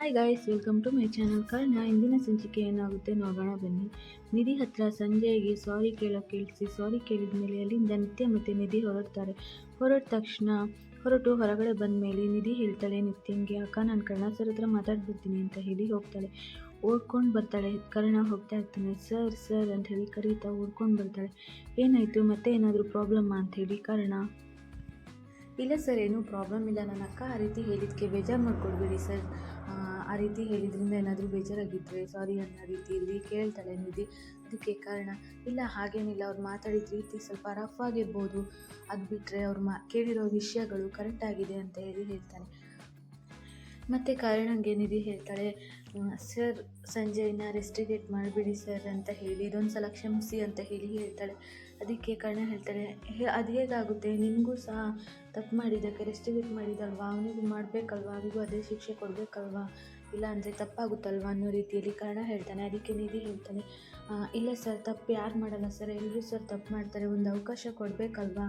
Hi guys welcome to my channel Karna ಇಂದಿನ ಸಂಚಿಕೆ ಏನಾಗುತ್ತೆ ನೋಡೋಣ ಬನ್ನಿ. ನಿಧಿ ಹತ್ರ ಸಂಜಯ್ಗೆ ಸಾರಿ ಕೇಳೋಕೆ ಕೇಳಿಸಿ ಸಾರಿ ಕೇಳಿದ ಮೇಲೆ ಅಲ್ಲಿಂದ ನಿತ್ಯ ಮತ್ತು ನಿಧಿ ಹೊರಡ್ತಾರೆ. ಹೊರಟ ತಕ್ಷಣ ಹೊರಟು ಹೊರಗಡೆ ಬಂದ ಮೇಲೆ ನಿಧಿ ಹೇಳ್ತಾಳೆ ನಿತ್ಯಂಗೆ ಅಕ್ಕ, ನಾನು ಕರ್ಣ ಸರ್ ಹತ್ರ ಮಾತಾಡ್ಬಿಡ್ತೀನಿ ಅಂತ ಹೇಳಿ ಹೋಗ್ತಾಳೆ. ಓಡ್ಕೊಂಡು ಬರ್ತಾಳೆ. ಕರ್ಣ ಹೋಗ್ತಾ ಇರ್ತಾನೆ ಸರ್ ಸರ್ ಅಂತ ಹೇಳಿ ಕರೀತಾ ಓಡ್ಕೊಂಡು ಬರ್ತಾಳೆ. ಏನಾಯಿತು, ಮತ್ತೆ ಏನಾದರೂ ಪ್ರಾಬ್ಲಮ್ಮಾ ಅಂತ ಹೇಳಿ ಕರ್ಣ. ಇಲ್ಲ ಸರ್ ಏನೂ ಪ್ರಾಬ್ಲಮ್ ಇಲ್ಲ ನನ್ನ ಅಕ್ಕ. ಆ ರೀತಿ ಹೇಳಿದ್ದಕ್ಕೆ ಬೇಜಾರು ಮಾಡಿಕೊಡ್ಬೇಡಿ ಸರ್ ರೀತಿ ಹೇಳಿದ್ರಿಂದ ಏನಾದರೂ ಬೇಜಾರಾಗಿದ್ದರೆ ಸಾರಿ ಅನ್ನೋ ರೀತಿಯಲ್ಲಿ ಕೇಳ್ತಾಳೆ ನಿಧಿ. ಅದಕ್ಕೆ ಕಾರಣ, ಇಲ್ಲ ಹಾಗೇನಿಲ್ಲ, ಅವ್ರು ಮಾತಾಡಿದ ರೀತಿ ಸ್ವಲ್ಪ ರಫ್ ಆಗಿರ್ಬೋದು. ಅದು ಬಿಟ್ಟರೆ ಅವ್ರು ಮಾ, ಕೇಳಿರೋ ವಿಷಯಗಳು ಕರೆಕ್ಟ್ ಆಗಿದೆ ಅಂತ ಹೇಳಿ ಹೇಳ್ತಾನೆ. ಮತ್ತು ಕಾರಣಂಗೆ ನಿಧಿ ಹೇಳ್ತಾಳೆ ಸರ್ ಸಂಜೆನ ರೆಸ್ಟಿಗೇಟ್ ಮಾಡಿಬಿಡಿ ಸರ್ ಅಂತ ಹೇಳಿ, ಇದೊಂದು ಸಲ ಕ್ಷಮಿಸಿ ಅಂತ ಹೇಳಿ ಹೇಳ್ತಾಳೆ. ಅದಕ್ಕೆ ಕಾರಣ ಹೇಳ್ತಾಳೆ ಅದು ಹೇಗಾಗುತ್ತೆ? ನಿಮಗೂ ಸಹ ತಪ್ಪು ಮಾಡಿದ್ದಕ್ಕೆ ರೆಸ್ಟಿಗೇಟ್ ಮಾಡಿದಲ್ವಾ? ಅವನಿಗೂ ಮಾಡಬೇಕಲ್ವಾ? ಅವನಿಗೂ ಅದೇ ಶಿಕ್ಷೆ ಕೊಡಬೇಕಲ್ವಾ? ಇಲ್ಲ ಅಂದರೆ ತಪ್ಪಾಗುತ್ತಲ್ವ ಅನ್ನೋ ರೀತಿಯಲ್ಲಿ ಕಾರಣ ಹೇಳ್ತಾನೆ. ಅದಕ್ಕೆ ನಿಧಿ ಹೇಳ್ತಾನೆ. ಇಲ್ಲ ಸರ್ ತಪ್ಪು ಯಾರು ಮಾಡಲ್ಲ ಸರ್ ಎಲ್ಲರೂ ಸರ್ ತಪ್ಪು ಮಾಡ್ತಾರೆ. ಒಂದು ಅವಕಾಶ ಕೊಡಬೇಕಲ್ವಾ?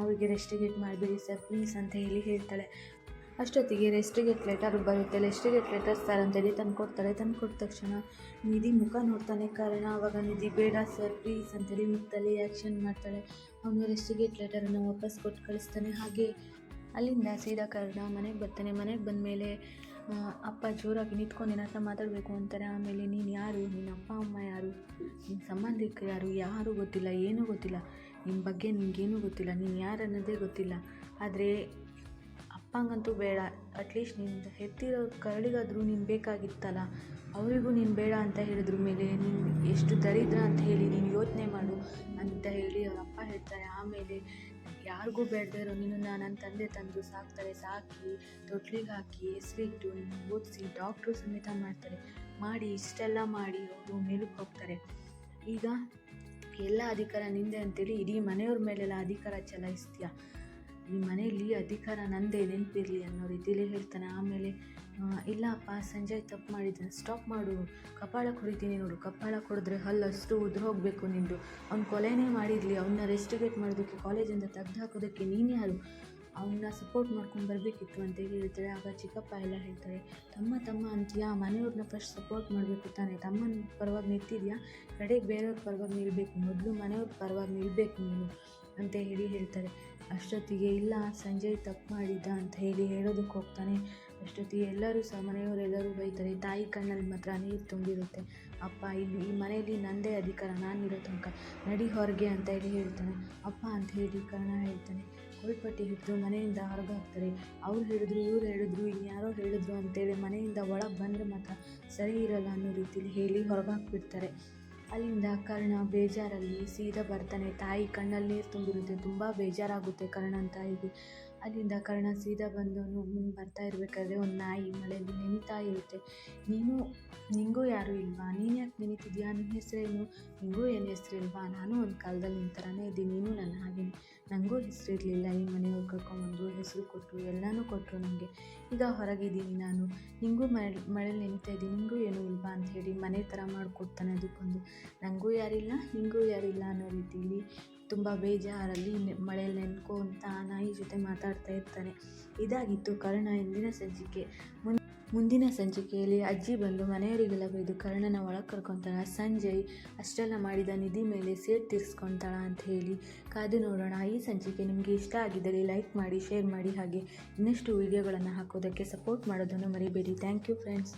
ಅವರಿಗೆ ರೆಸ್ಟಿಗೇಟ್ ಮಾಡಿಬಿಡಿ ಸರ್ ಪ್ಲೀಸ್ ಅಂತ ಹೇಳಿ ಹೇಳ್ತಾಳೆ. ಅಷ್ಟೊತ್ತಿಗೆ ರೆಸ್ಟಿಗೇಟ್ ಲೆಟರ್ ಬರುತ್ತೆ. ರೆಸ್ಟಿಗೇಟ್ ಲೆಟರ್ ಸರ್ ಅಂತೇಳಿ ತಂದು ಕೊಡ್ತಾಳೆ. ತಂದು ಕೊಟ್ಟ ತಕ್ಷಣ ನಿಧಿ ಮುಖ ನೋಡ್ತಾನೆ. ಕಾರಣ ಆವಾಗ ನಿಧಿ, ಬೇಡ ಸರ್ ಪ್ಲೀಸ್ ಅಂತೇಳಿ ಮುಖದಲ್ಲಿ ಆ್ಯಕ್ಷನ್ ಮಾಡ್ತಾಳೆ. ಅವನು ರೆಸ್ಟಿಗೇಟ್ ಲೆಟರನ್ನು ವಾಪಸ್ ಕೊಟ್ಟು ಕಳಿಸ್ತಾನೆ. ಹಾಗೆ ಅಲ್ಲಿಂದ ಸೀದಾ ಕಾರಣ ಮನೆಗೆ ಬರ್ತಾನೆ. ಮನೆಗೆ ಬಂದಮೇಲೆ ಅಪ್ಪ ಜೋರಾಗಿ ನಿಂತ್ಕೊಂಡು ಹತ್ರ ಮಾತಾಡಬೇಕು ಅಂತಾರೆ. ಆಮೇಲೆ ನೀನು ಯಾರು? ನಿನ್ನ ಅಪ್ಪ, ಅಮ್ಮ ಯಾರು? ನಿನ್ನ ಸಂಬಂಧಿಕರು ಯಾರು? ಯಾರೂ ಗೊತ್ತಿಲ್ಲ, ಏನೂ ಗೊತ್ತಿಲ್ಲ. ನಿನ್ನ ಬಗ್ಗೆ ನಿನಗೇನೂ ಗೊತ್ತಿಲ್ಲ. ನೀನು ಯಾರು ಅನ್ನೋದೇ ಗೊತ್ತಿಲ್ಲ. ಆದರೆ ಅಪ್ಪಂಗಂತೂ ಬೇಡ. ಅಟ್ಲೀಸ್ಟ್ ನಿನ್ನ ಹೆತ್ತಿರೋ ಕರಳಿಗಾದರೂ ನೀನು ಬೇಕಾಗಿತ್ತಲ್ಲ. ಅವರಿಗೂ ನೀನು ಬೇಡ ಅಂತ ಹೇಳಿದ್ರ ಮೇಲೆ ನೀನು ಎಷ್ಟು ದರಿದ್ರ ಅಂತ ಹೇಳಿ ನೀನು ಯೋಚನೆ ಮಾಡು ಅಂತ ಹೇಳಿ ಅವ್ರ ಅಪ್ಪ ಹೇಳ್ತಾರೆ. ಆಮೇಲೆ ಯಾರಿಗೂ ಬೇಡದೇ ಇರೋ ನಿನ್ನನ್ನು ನನ್ನ ತಂದೆ ತಂದು ಸಾಕ್ತಾರೆ, ಸಾಕಿ, ತೊಟ್ಲಿಗೆ ಹಾಕಿ, ಹೆಸರಿಟ್ಟು ಓದಿಸಿ ಡಾಕ್ಟ್ರು ಸಮೇತ ಮಾಡ್ತಾರೆ. ಮಾಡಿ, ಇಷ್ಟೆಲ್ಲ ಮಾಡಿ ಅವರು ಮೇಲಕ್ಕೆ ಹೋಗ್ತಾರೆ. ಈಗ ಎಲ್ಲ ಅಧಿಕಾರ ನಿಂದೆ ಅಂತೇಳಿ ಇಡೀ ಮನೆಯವ್ರ ಮೇಲೆಲ್ಲ ಅಧಿಕಾರ ಚಲಾಯಿಸ್ತೀಯ? ಈ ಮನೆಯಲ್ಲಿ ಅಧಿಕಾರ ನಂದೇ ನೆನಪಿರಲಿ ಅನ್ನೋ ರೀತಿಯಲ್ಲಿ ಹೇಳ್ತಾನೆ. ಆಮೇಲೆ ಇಲ್ಲಪ್ಪ, ಸಂಜಯ್ ತಪ್ಪು ಮಾಡಿದ್ದಾನೆ. ಸ್ಟಾಪ್ ಮಾಡು. ಕಪಾಳ ಕುಡಿತೀನಿ ನೋಡು. ಕಪಾಳ ಕುಡಿದ್ರೆ ಹಲ್ಲು ಅಷ್ಟು ಉದುರು ಹೋಗಬೇಕು ನಿಂದು. ಅವ್ನು ಕೊಲೆನೇ ಮಾಡಿರಲಿ. ಅವನ್ನ ರೆಸ್ಟಿಗೇಟ್ ಮಾಡೋದಕ್ಕೆ ಕಾಲೇಜಿಂದ ತೆಗ್ದು ಹಾಕೋದಕ್ಕೆ ನೀನು ಯಾರು? ಅವನ್ನ ಸಪೋರ್ಟ್ ಮಾಡ್ಕೊಂಡು ಬರಬೇಕಿತ್ತು ಅಂತ ಹೇಳ್ತಾರೆ. ಆಗ ಚಿಕ್ಕಪ್ಪ ಎಲ್ಲ ಹೇಳ್ತಾರೆ, ತಮ್ಮ ತಮ್ಮ ಅಂತೀಯಾ? ಮನೆಯವ್ರನ್ನ ಫಸ್ಟ್ ಸಪೋರ್ಟ್ ಮಾಡಬೇಕು ತಾನೆ. ತಮ್ಮನ ಪರವಾಗಿ ನಿಂತಿದ್ಯಾ? ಕಡೆಗೆ ಬೇರೆಯವ್ರ ಪರವಾಗಿ ನಿಲ್ಲಬೇಕು ಮೊದಲು ಮನೆಯವ್ರ ಪರವಾಗಿ ನಿಲ್ಲಬೇಕು ನೀನು. ಅಂತ ಹೇಳಿ ಹೇಳ್ತಾರೆ. ಅಷ್ಟೊತ್ತಿಗೆ, ಇಲ್ಲ, ಸಂಜಯ್ ತಪ್ಪು ಮಾಡಿದ್ದ ಅಂತ ಹೇಳಿ ಹೇಳೋದಕ್ಕೆ ಹೋಗ್ತಾನೆ. ಅಷ್ಟೊತ್ತಿಗೆ ಎಲ್ಲರೂ ಸಹ ಮನೆಯವರೆಲ್ಲರೂ ಬೈತಾರೆ, ತಾಯಿ ಕಣ್ಣಲ್ಲಿ ಮಾತ್ರ ನೀರು ತುಂಬಿರುತ್ತೆ. ಅಪ್ಪ, ಇಲ್ಲಿ ಈ ಮನೆಯಲ್ಲಿ ನಂದೇ ಅಧಿಕಾರ, ನಾನು ಇರೋ ತನಕ ನಡಿ ಹೊರಗೆ ಅಂತ ಹೇಳಿ ಹೇಳ್ತಾನೆ. ಅಪ್ಪ ಅಂತ ಹೇಳಿ ಕರ್ಣ ಹೇಳ್ತಾನೆ. ಕೊಳ್ಪಟ್ಟಿ ಹಿಡಿದು ಮನೆಯಿಂದ ಹೊರಗೆ ಹಾಕ್ತಾರೆ ಅವ್ರು ಹೇಳಿದ್ರು, ಇವ್ರು ಹೇಳಿದ್ರು, ಇನ್ಯಾರೋ ಹೇಳಿದ್ರು ಅಂತೇಳಿ ಮನೆಯಿಂದ ಒಳಗೆ ಬಂದರೆ ಮಾತ್ರ ಸರಿ ಇರಲ್ಲ ಅನ್ನೋ ರೀತಿಲಿ ಹೇಳಿ ಹೊರಗೆ ಹಾಕ್ಬಿಡ್ತಾರೆ ಅಲ್ಲಿಂದ ಕರ್ಣ ಬೇಜಾರಲ್ಲಿ ಸೀದಾ ಬರ್ತಾನೆ. ತಾಯಿ ಕಣ್ಣಲ್ಲಿ ನೀರು ತುಂಬಿರುತ್ತೆ. ತುಂಬ ಬೇಜಾರಾಗುತ್ತೆ ಕರ್ಣನ ತಾಯಿಗೆ ಅಲ್ಲಿಂದ ಕರ್ಣ ಸೀದಾ ಬಂದು ಮುಂದೆ ಬರ್ತಾ ಇರಬೇಕಾದ್ರೆ ಒಂದು ನಾಯಿ ಮಳೆಯಲ್ಲಿ ನೆನಿತಾ ಇರುತ್ತೆ. ನೀನು, ನಿಂಗೂ ಯಾರೂ ಇಲ್ವಾ? ನೀನು ಯಾಕೆ ನೆನಿತಿದ್ಯಾ? ನಿನ್ನ ಹೆಸರೇನು? ನಿಂಗೂ ಏನು ಹೆಸರಿಲ್ವಾ? ನಾನು ಒಂದು ಕಾಲದಲ್ಲಿ ನಿನ್ನ ಥರನೇ ಇದ್ದೀನಿ. ನೀನು ನನ್ನ ಹಾಗೇನೆ ನನಗೂ ಹೆಸರಿರಲಿಲ್ಲ. ಈ ಮನೆಯವ್ರು ಕರ್ಕೊಂಡ್ಬಂದು ಹೆಸರು ಕೊಟ್ಟರು ಎಲ್ಲನೂ ಕೊಟ್ಟರು ನನಗೆ ಈಗ ಹೊರಗಿದ್ದೀನಿ ನಾನು. ನಿಂಗೂ ಮಳೆ, ಮಳೇಲಿ ನೆನಿತಾ ಇದ್ದೀನಿ. ನಿಂಗೂ ಏನೂ ಇಲ್ವಾ ಅಂತ ಹೇಳಿ ಮನೆ ಥರ ಮಾಡಿಕೊಡ್ತಾನೆ ಅದಕ್ಕೊಂದು. ನನಗೂ ಯಾರಿಲ್ಲ, ನಿಂಗೂ ಯಾರಿಲ್ಲ ಅನ್ನೋ ರೀತಿಲಿ ತುಂಬ ಬೇಜಾರಲ್ಲಿ ಮಳೆಯಲ್ಲಿ ನೆನ್ಕೊಂತ ನಾಯಿ ಜೊತೆ ಮಾತಾಡ್ತಾ ಇರ್ತಾನೆ. ಇದಾಗಿತ್ತು ಕರ್ಣ ಇಂದಿನ ಸಂಚಿಕೆ. ಮುನ್, ಮುಂದಿನ ಸಂಚಿಕೆಯಲ್ಲಿ ಅಜ್ಜಿ ಬಂದು ಮನೆಯವರಿಗೆಲ್ಲ ಬೈದು ಕರ್ಣನ ಒಳಗೆ ಕರ್ಕೊತಾಳ. ಸಂಜಯ್ ಅಷ್ಟೆಲ್ಲ ಮಾಡಿದ ನಿಧಿ ಮೇಲೆ ಸೇಟ್ ತೀರಿಸ್ಕೊತಾಳ ಅಂತ ಹೇಳಿ ಕಾದು ನೋಡೋಣ. ಈ ಸಂಚಿಕೆ ನಿಮಗೆ ಇಷ್ಟ ಆಗಿದ್ದಲ್ಲಿ ಲೈಕ್ ಮಾಡಿ, ಶೇರ್ ಮಾಡಿ ಹಾಗೆ ಇನ್ನಷ್ಟು ವಿಡಿಯೋಗಳನ್ನು ಹಾಕೋದಕ್ಕೆ ಸಪೋರ್ಟ್ ಮಾಡೋದನ್ನು ಮರಿಬೇಡಿ. Thank you friends.